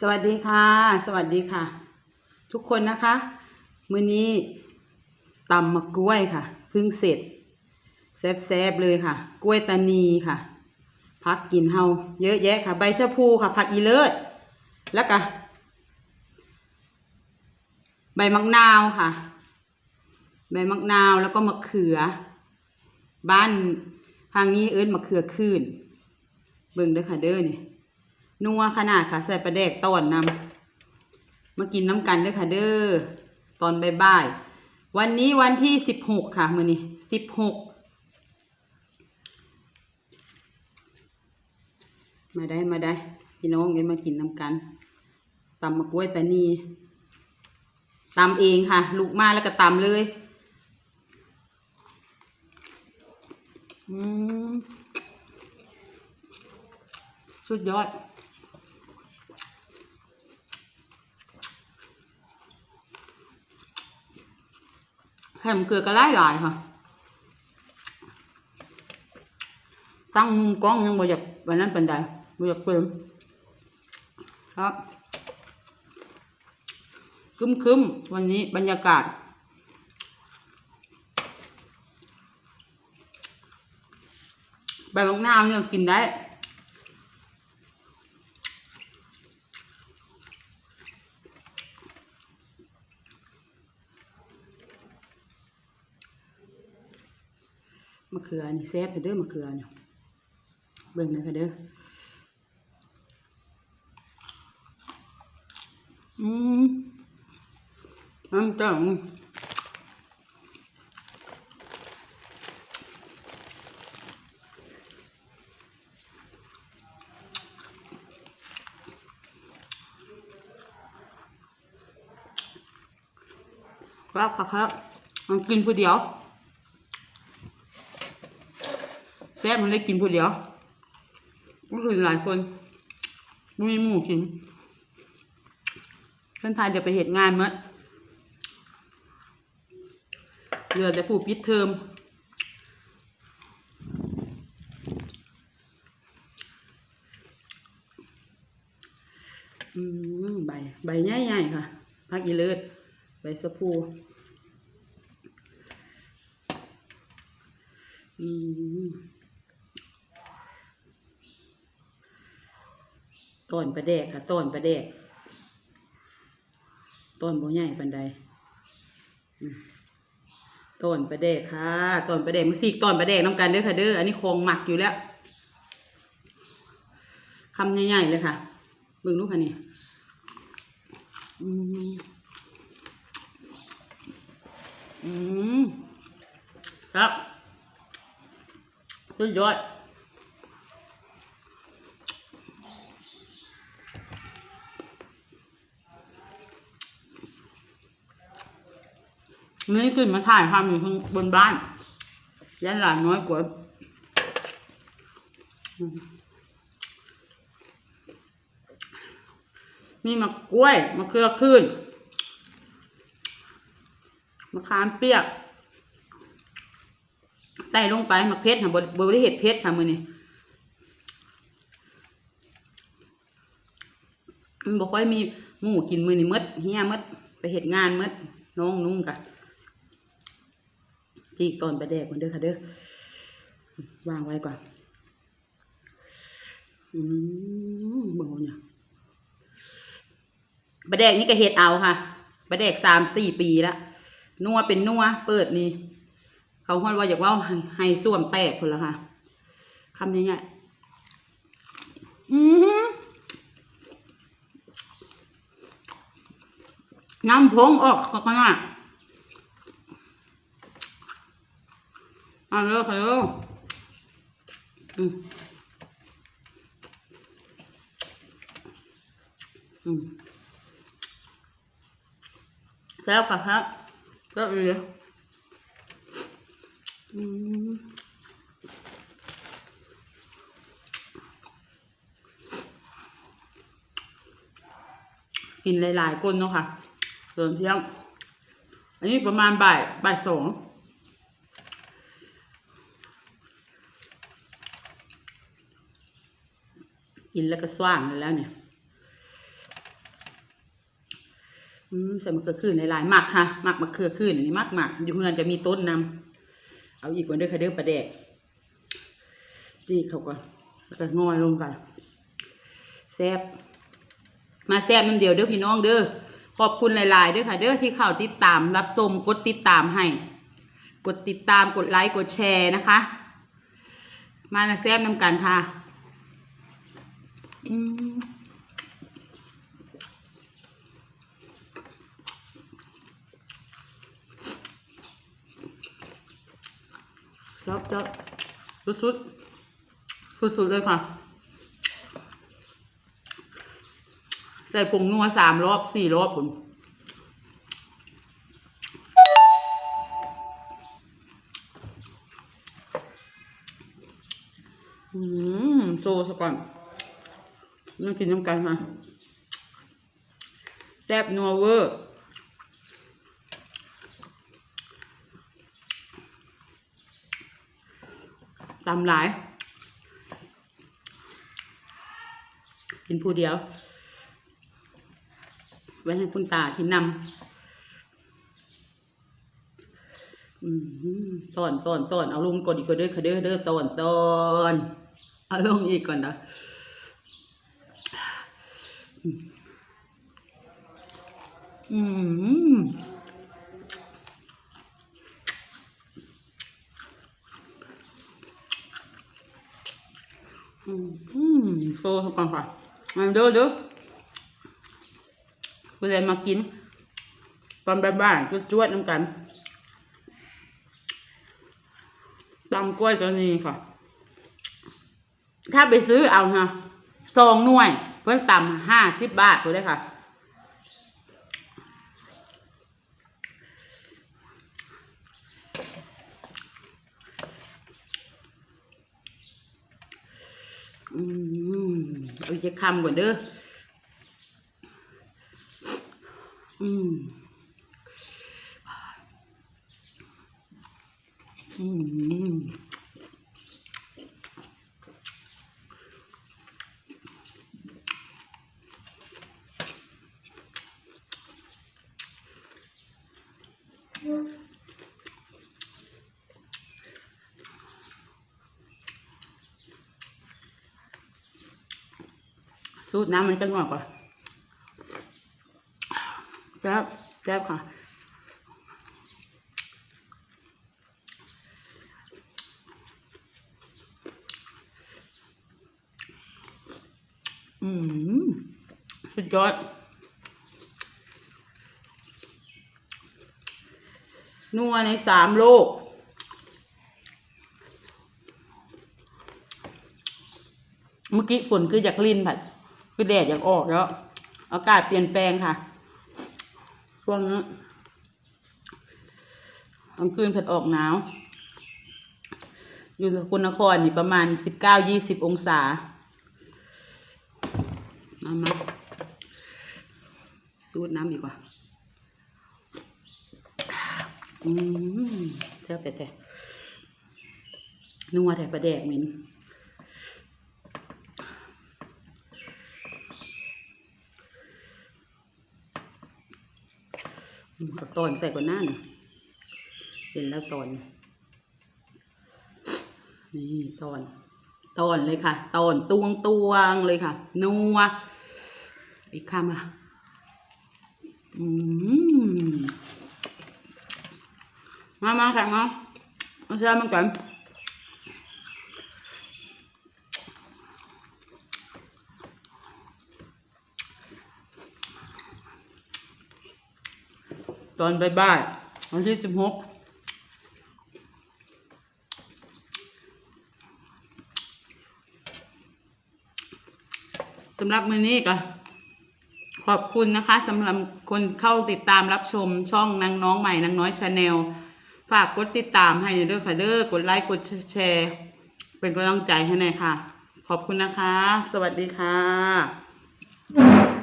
สวัสดีค่ะ สวัสดีค่ะ ทุกคนนะคะมื้อนี้ตำมะกล้วยค่ะเพิ่งเสร็จแซ่บๆเลยค่ะ กล้วยตานีค่ะพักกินเฮาเยอะแยะค่ะ ใบชะพูค่ะผักอีเลิศแล้วก็ใบมะนาวค่ะ ใบมะนาวแล้วก็มะเขือ บ้านทางนี้เอิ้นมะเขือคืนเบิ่งเด้อค่ะเด้อนี่ นัวขนาดค่ะ ใส่ปลาแดกตอนนำมากินน้ำกันเด้อค่ะเด้อตอนบ่ายๆวันนี้วันที่สิบหกค่ะ มือนี้สิบหกมาได้มาได้พี่น้องเอ้ยมากินน้ำกันตำมะกล้วยตานีตำเองค่ะ ลูกมาแล้วก็ตำเลยอืมสุดยอด แถมเกลือก็ไล่หลายค่ะ ตั้งมุมกล้องยังบ่อยากวันนั้นเป็นใดบ่อยากเปิมครับคึมคึมๆวันนี้บรรยากาศ ใบมะนาวเนี่ยกินได้ มะเขือนี่แซ่บเด้อมะเขือเนี่ยเบิ่งนะคะเด้ออืมน้ำจังรับครับครับมันกินผู้เดียว แซ่บมันเลยกินผู้เดียวก็คือหลายคนไม่มีหมูกินเพื่อนพายเดี๋ยวไปเหตุงานมั้เหลือแต่ผู้ปิดเทอมอืมใบใบใหญ่ๆค่ะพักอีเลิศใบสะพูอืม ต้นประแดกค่ะ ต้นประแดกต้นบ่ใหญ่ปานใดต้นประแดกค่ะ ต้นประแดกมันสีต้นประแดกน้ำกันเด้อค่ะเด้ออันนี้คงหมักอยู่แล้วคำใหญ่ๆเลยค่ะเบิ่งลูกค่ะนี่อืมอืมครับสุดยอด นี่ขึ้นมาถ่ายทำอยู่ข้างบนบ้านยันหลานน้อยกว่านี่มะกล้วยมะเขือขึ้นมะขามเปียก ใส่ลงไปมะเพชรค่ะบบบริเห็ดเพชรค่ะมือนี่มันบอกค่อยมีหมูกินมือนี่มดเฮียมดไปเห็ดงานมดน้องนุ่งกะ จีกตอนไปแดกมันเด้อค่ะเด้อวางไว้ก่อนอืมเบาเนี่ยประแดกนี่ก็เฮ็ดเอาค่ะประแดกสามสี่ปีละนัวเป็นนัวเปิดนี่ เขาฮอดว่าอยากว่าให้ส่วมแตกคนละค่ะคำนี้เนี่ยอือหือน้ำพงออกก็น่ะ เอาเร็วเร็วอืมอืมแล้วค่ะครับก็เรืออืมกินหลายๆก้นเนาะค่ะเติมเที่ยง อันนี้ประมาณบ่ายบ่ายสอง กินแล้วก็สว่างแล้วเนี่ยอืมใส่มะเขือคืนหลายๆหมักค่ะหมักมะเขือคืนอันนี้หมักมักอยู่เฮือนจะมีต้นนำเอาอีกวันเด้อค่ะเด้อปลาแดกจีเขาก่อนแล้วก็งอยลงกันแซบมาแซบมันเดียวเด้อพี่น้องเด้อขอบคุณหลายๆเด้อค่ะ เด้อที่เข้าติดตามรับชมกดติดตามให้ กดติดตามกดไลค์กดแชร์นะคะ มาแซบนำกันค่ะ อืมชอบชอบสุดสุดสุดเลยค่ะ ใส่ผงนัวสามรอบสี่รอบผมอืมโซสก่อน น่ากินน้ำกันค่ะแซ่บนัวเวอร์ตำหลาย กินผู้เดียว ไว้ให้คุณตาที่นำอืมตอนตอนตอนเอาลงก่อนอีกก็เด้อค่ะเด้อเด้อตอนตอนเอาลงอีกก่อนนะ อืมอืมอืมโซ่ก่อนค่ะมาเด้อเด้อเพื่อนมากิน ตอนบ่ายๆจวดๆน้ำกันตำกล้วยตัวนี้ค่ะ ถ้าไปซื้อเอาฮะซองหน่วย เพิ่นต่ำห้าสิบบาทเลยค่ะอืมเอาจะคำก่อนเด้ออืมอืม สูตรน้ำมันจะงอกกว่าแซ่บแซ่บค่ะอืมสุดยอดนัวในสามโลก เมื่อกี้ฝนคืออยากลินผัด คือแดดอยากออกแล้วอากาศเปลี่ยนแปลงค่ะ ช่วงนี้กลางคืนผัดออกหนาว อยู่สกลนครนี่ประมาณสิบเก้ายี่สิบองศามามาสูดน้ำดีกว่า อืมเท่าแต่แต่นัวแต่ประแดกเหม็น เอาตอนใส่ก่อนหน้าน่เป็นแล้วตอน นี่ตอน ตอนเลยค่ะ ตอนตวงตวงเลยค่ะ นัว อีกคำอะ อืม มามาแข่งมาเอาเชื่อมันก่อน ตอนบ่ายๆวันที่สิบหกสำหรับมือนี้ก็ขอบคุณนะคะสำหรับคนเข้าติดตามรับชมช่องนางน้องใหม่นางน้อยชาแนลฝากกดติดตามให้เด้อค่ะเด้อกดไลค์กดแชร์ เป็นกำลังใจให้หน่อยค่ะ ขอบคุณนะคะ สวัสดีค่ะ